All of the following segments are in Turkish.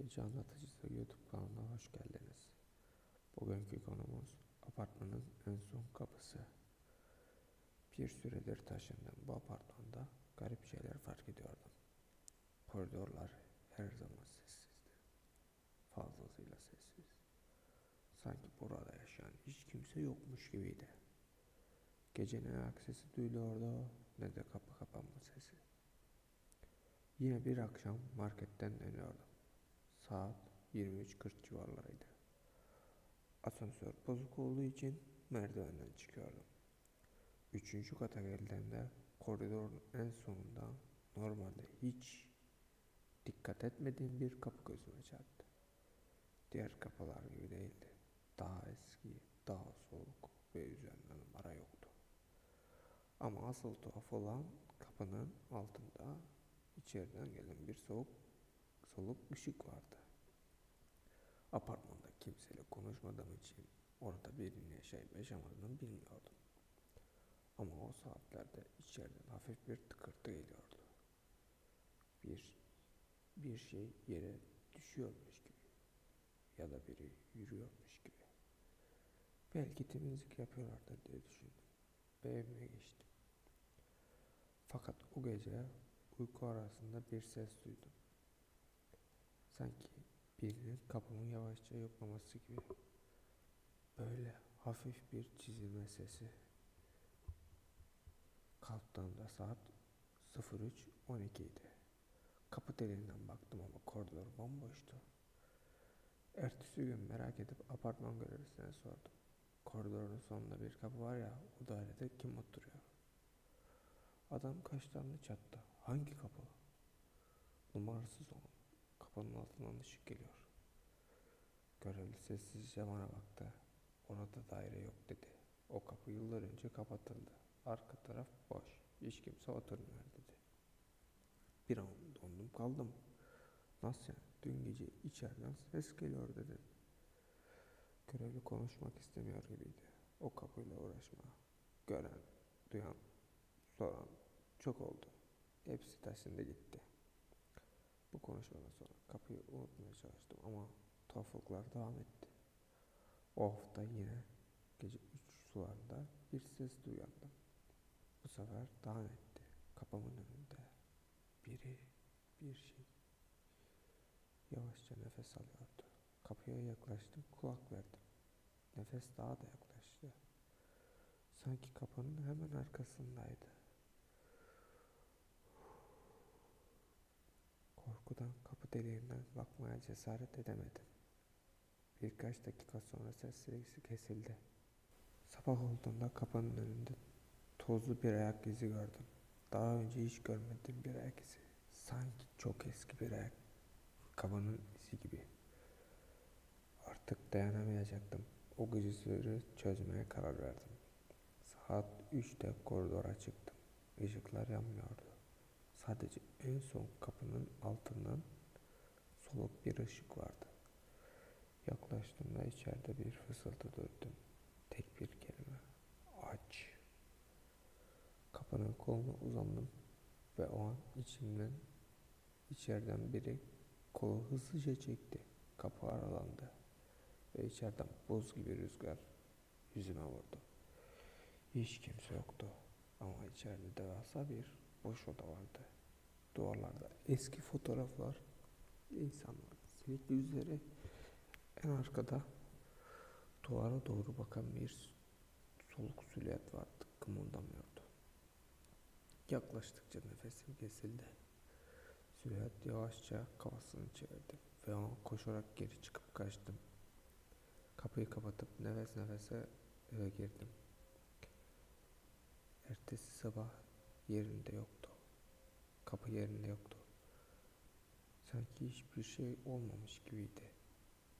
Gece Anlatıcısı YouTube kanalına hoş geldiniz. Bugünkü konumuz apartmanın en son kapısı. Bir süredir taşındım bu apartmanda garip şeyler fark ediyordum. Koridorlar her zaman sessizdi. Fazlasıyla sessiz. Sanki burada yaşayan hiç kimse yokmuş gibiydi. Gece ne ayak sesi duyuluyordu ne de kapı kapanma sesi. Yine bir akşam marketten dönüyordum. Saat 23.40 civarlarıydı. Asansör bozuk olduğu için merdivenden çıkıyordum. Üçüncü kata geldiğimde koridorun en sonunda normalde hiç dikkat etmediğim bir kapı gözüme çarptı. Diğer kapılar gibi değildi. Daha eski, daha soğuk ve üzerinde numara yoktu. Ama asıl tuhaf olan kapının altında içeriden gelen bir soğuk soluk ışık vardı. Apartmanda kimseyle konuşmadığım için orada birinin yaşayıp yaşamadığını bilmiyordum. Ama o saatlerde içeriden hafif bir tıkırtı geliyordu. Bir bir şey yere düşüyormuş gibi ya da biri yürüyormuş gibi. Belki temizlik yapıyorlardı diye düşündüm ve evime geçtim. Fakat o gece uyku arasında bir ses duydum. Sanki birinin kapımı yavaşça yoklaması gibi. Böyle hafif bir çizilme sesi. Kalktığımda saat 03.12 idi. Kapı deliğinden baktım ama koridor bomboştu. Ertesi gün merak edip apartman görevlisine sordum. Koridorun sonunda bir kapı var ya, o dairede kim oturuyor? Adam kaşlarını çattı. Hangi kapı? Numarasız olan. Kapının altından ışık geliyor. Görevli sessizce bana baktı. Orada daire yok dedi. O kapı yıllar önce kapatıldı. Arka taraf boş. Hiç kimse oturmuyor dedi. Bir an dondum kaldım. Nasıl yani? Dün gece içeriden ses geliyor dedim. Görevli konuşmak istemiyor gibiydi. O kapıyla uğraşma. Gören, duyan, soran çok oldu. Hepsi taşındı gitti. Konuşmadan sonra kapıyı unutmaya çalıştım ama tuhaflıklar devam etti. O hafta yine gece üç sularında bir ses duyandım. Bu sefer daha netti. Kapımın önünde biri bir şey yavaşça nefes alıyordu. Kapıya yaklaştım, kulak verdim. Nefes daha da yaklaştı. Sanki kapının hemen arkasındaydı. Korkudan kapı deliğinden bakmaya cesaret edemedim. Birkaç dakika sonra sesi kesildi. Sabah olduğunda kapının önünde tozlu bir ayak izi gördüm. Daha önce hiç görmediğim bir ayak izi. Sanki çok eski bir ayak kabanın izi gibi. Artık dayanamayacaktım. O sürü çözmeye karar verdim. Saat 3'te koridora çıktım. Işıklar yanmıyordu. Sadece en son kapının altından soluk bir ışık vardı. Yaklaştığımda içeride bir fısıltı duydum. Tek bir kelime. Aç. Kapının koluna uzandım ve o an içimden içeriden biri kolu hızlıca çekti. Kapı aralandı ve içeriden buz gibi rüzgar yüzüme vurdu. Hiç kimse yoktu ama içeride devasa bir boş oda vardı. Duvarlarda eski fotoğraflar, insanlar, silikli yüzleri en arkada duvara doğru bakan bir soluk silüet vardı. Kımıldamıyordu. Yaklaştıkça nefesim kesildi. Silüet yavaşça kafasını çevirdi ve o koşarak geri çıkıp kaçtım. Kapıyı kapatıp nefes nefese eve girdim. Ertesi sabah yerinde yoktu. Kapı yerinde yoktu. Sanki hiçbir şey olmamış gibiydi.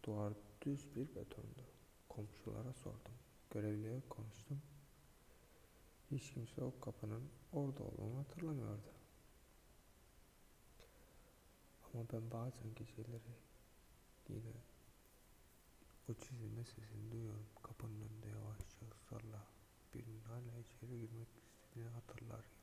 Duvar düz bir betondu. Komşulara sordum. Görevliye konuştum. Hiç kimse o kapının orada olduğunu hatırlamıyordu. Ama ben bazen geceleri yine o çizilme sesini duyuyorum. Kapının önünde yavaşça ısrarla birinin hala içeri girmek istediğini hatırlar.